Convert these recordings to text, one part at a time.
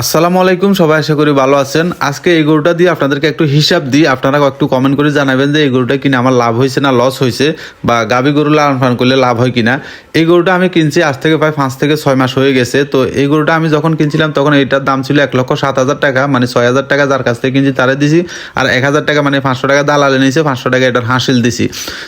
আসসালামু আলাইকুম, সবাই আশা করি ভালো আছেন। আজকে এই গরুটা দিয়ে আপনাদেরকে একটু হিসাব দিই। আপনারা একটু কমেন্ট করে জানাবেন যে এই গরুটা কিনে আমার লাভ হয়েছে না লস হয়েছে বা গাবি গরু লালন পালন করলে লাভ হয় কিনা। এই গরুটা আমি কিনছি আজ থেকে প্রায় পাঁচ থেকে ছয় মাস হয়ে গেছে। তো এই গরুটা আমি যখন কিনছিলাম তখন এটার দাম ছিল এক লক্ষ সাত হাজার টাকা মানে ছয় হাজার টাকা যার কাছ থেকে কিনছি তারে দিছি। আর এক হাজার টাকা মানে পাঁচশো টাকা দালালে নিয়েছে, পাঁচশো টাকা এটার হাসিল দিছি।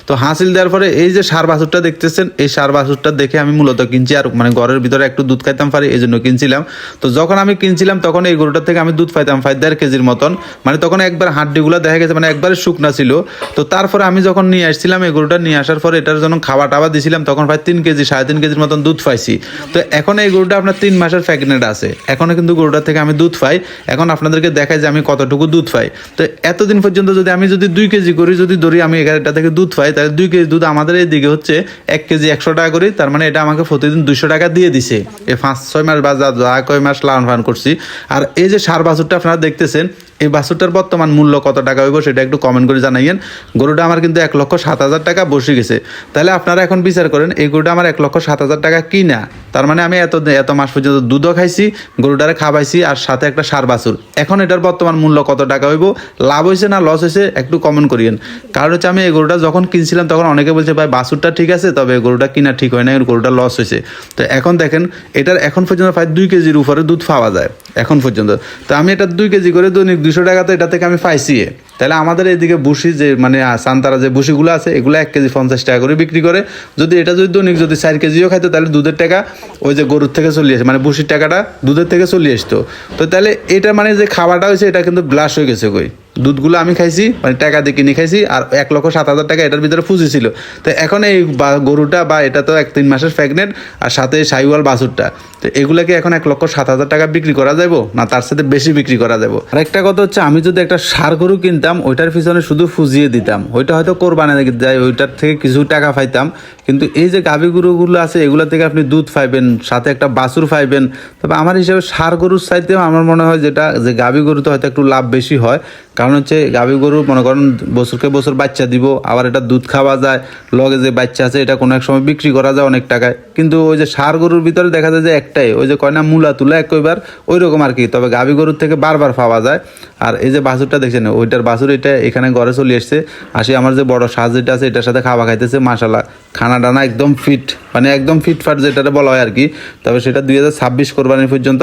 তো হাসিল দেওয়ার পরে এই যে সার বাছুরটা দেখতেছেন, এই সার বাছুরটা দেখে আমি মূলত কিনছি আর মানে ঘরের ভিতরে একটু দুধ খাইতাম পারি এই জন্য কিনছিলাম। তো যখন আমি কিনছিলাম, তখন এই গরুটার থেকে আমি দুধ পাইতাম ফাইভ দেড় কেজির মতন। মানে তখন একবার হাড্ডিগুলো দেখা গেছে মানে একবারে শুকনা ছিল। তো তারপরে আমি যখন নিয়ে আসছিলাম এই গরুটা, নিয়ে আসার পরে এটার জন্য খাওয়া টাওয়া দিছিলাম, তখন প্রায় তিন কেজি, সাড়ে তিন কেজির মতন দুধ পাইছি। তো এখন এই গরুটা আপনার তিন মাসের প্যাকেট আছে। এখনও কিন্তু গরুটার থেকে আমি দুধ পাই। এখন আপনাদেরকে দেখাই যে আমি কতটুকু দুধ পাই। তো এতদিন পর্যন্ত যদি আমি যদি দুই কেজি করি, যদি ধরি আমি এগারোটা থেকে দুধ পাই, তাহলে দুই কেজি দুধ আমাদের এই দিকে হচ্ছে এক কেজি একশো টাকা করি। তার মানে এটা আমাকে প্রতিদিন দুইশো টাকা দিয়ে দিছে। এই পাঁচ, ছয় মাস বা যা কয় মাস লালন পালন করছি। আর এই যে সার বাছুরটা আপনারা দেখতেছেন এই বাছুরটার বর্তমান মূল্য কত টাকা হইব সেটা একটু কমেন্ট করে জানাইয়েন। গরুটা আমার কিন্তু এক লক্ষ সাত হাজার টাকা বসে গেছে। তাহলে আপনারা এখন বিচার করেন, এই গরুটা আমার এক লক্ষ সাত হাজার টাকা কিনা? তার মানে আমি এত এত মাস পর্যন্ত দুধও খাইছি, গরুটারে খাওয়াইছি আর সাথে একটা সার বাছুর। এখন এটার বর্তমান মূল্য কত টাকা হইব? লাভ হয়েছে না লস হয়েছে একটু কমেন্ট করিয়েন। কারণ হচ্ছে আমি এই গরুটা যখন কিনছিলাম তখন অনেকে বলছে, ভাই, বাছুরটা ঠিক আছে, তবে গরুটা কিনা ঠিক হয় না গরুটা লস হয়েছে তো এখন দেখেন, এটার এখন পর্যন্ত প্রায় দুই কেজির উপরে দুধ পাওয়া যায়। এখন পর্যন্ত। তো আমি এটা দুই কেজি করে দৈনিক দুশো টাকা তো এটা থেকে আমি পাইছি তাহলে আমাদের এইদিকে বুসি যে মানে সান্তারা যে বুসিগুলো আছে, এগুলো এক কেজি পঞ্চাশ টাকা করে বিক্রি করে। যদি এটা যদি দৈনিক যদি চার কেজিও খাইতো, তাহলে দুধের টাকা ওই যে গরুর থেকে চলে আসে মানে বুসির টাকাটা দুধের থেকে চলে আসতো। তো তাহলে এটা মানে যে খাওয়াটা হয়েছে, এটা কিন্তু ব্লাশ হয়ে গেছে কই। দুধগুলো আমি খাইছি মানে টাকা দিয়ে কিনে খাইছি, আর এক লক্ষ সাত হাজার টাকা এটার ভিতরে পুঁজি ছিল। তো এখন এই বা- গরুটা বা এটা তো এক তিন মাসের প্রেগনেন্ট আর সাথে সাইওয়াল বাছুরটা। তো এগুলাকে এখন এক লক্ষ সাত হাজার টাকা বিক্রি করা যাব না তার সাথে বেশি বিক্রি করা যাব আর একটা কথা হচ্ছে, আমি যদি একটা সার গরু কিনতাম ওইটার পিছনে শুধু ফুজিয়ে দিতাম। ওইটা হয়তো কোরবানি যায় ওইটার থেকে কিছু টাকা পাইতাম। কিন্তু এই যে গাভী গরুগুলো আছে, এগুলো থেকে আপনি দুধ পাইবেন, সাথে একটা বাছুর পাইবেন। তবে আমার হিসাবে সার গরুর চাইতেও আমার মনে হয় যেটা, যে গাভী গরুতে হয়তো একটু লাভ বেশি হয়। কারণ হচ্ছে গাভী গরু, মনে করেন বছরকে বছর বাচ্চা দিব, আবার এটা দুধ খাওয়া যায়, লগে যে বাচ্চা আছে, এটা কোনো এক সময় বিক্রি করা যায় অনেক টাকায়। কিন্তু ওই যে সার গরুর ভিতরে দেখা যায় যে একটাই, ওই যে কয় না মূলা তুলা একবার ওই রকম আর কি। তবে গাভী গরুর থেকে বারবার পাওয়া যায়। আর এই যে বাছুরটা দেখছেন, ওইটার বাছুর এটা এখানে ঘরে চলে এসছে। আসি আমার যে বড় সাজ যেটা আছে, এটার সাথে খাওয়া খাইতেছে মাসালা খানা ডানা একদম ফিট মানে একদম ফিটফাট যেটা বলা হয় আর কি তবে সেটা দুই হাজার ছাব্বিশ কোরবানি পর্যন্ত।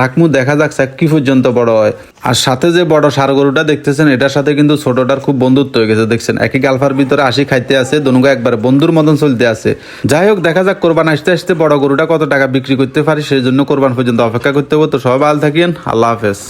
রাখমু, দেখা যাক কি পর্যন্ত বড় হয়। আর সাথে যে বড় সার গরুটা দেখতেছেন, এটার সাথে কিন্তু ছোটটার খুব বন্ধুত্ব হয়ে গেছে, দেখছেন? একই গালফার ভিতরে আসি খাইতে আছে, দনুগা একবার বন্ধুর মতন চলতে আছে। যাই হোক, দেখা যাক কোরবান আসতে আসতে বড় গরুটা কত টাকা বিক্রি করতে পারি, সেই জন্য কোরবান পর্যন্ত অপেক্ষা করতে হবে। তো সবাই ভালো থাকেন, আল্লাহ হাফেজ।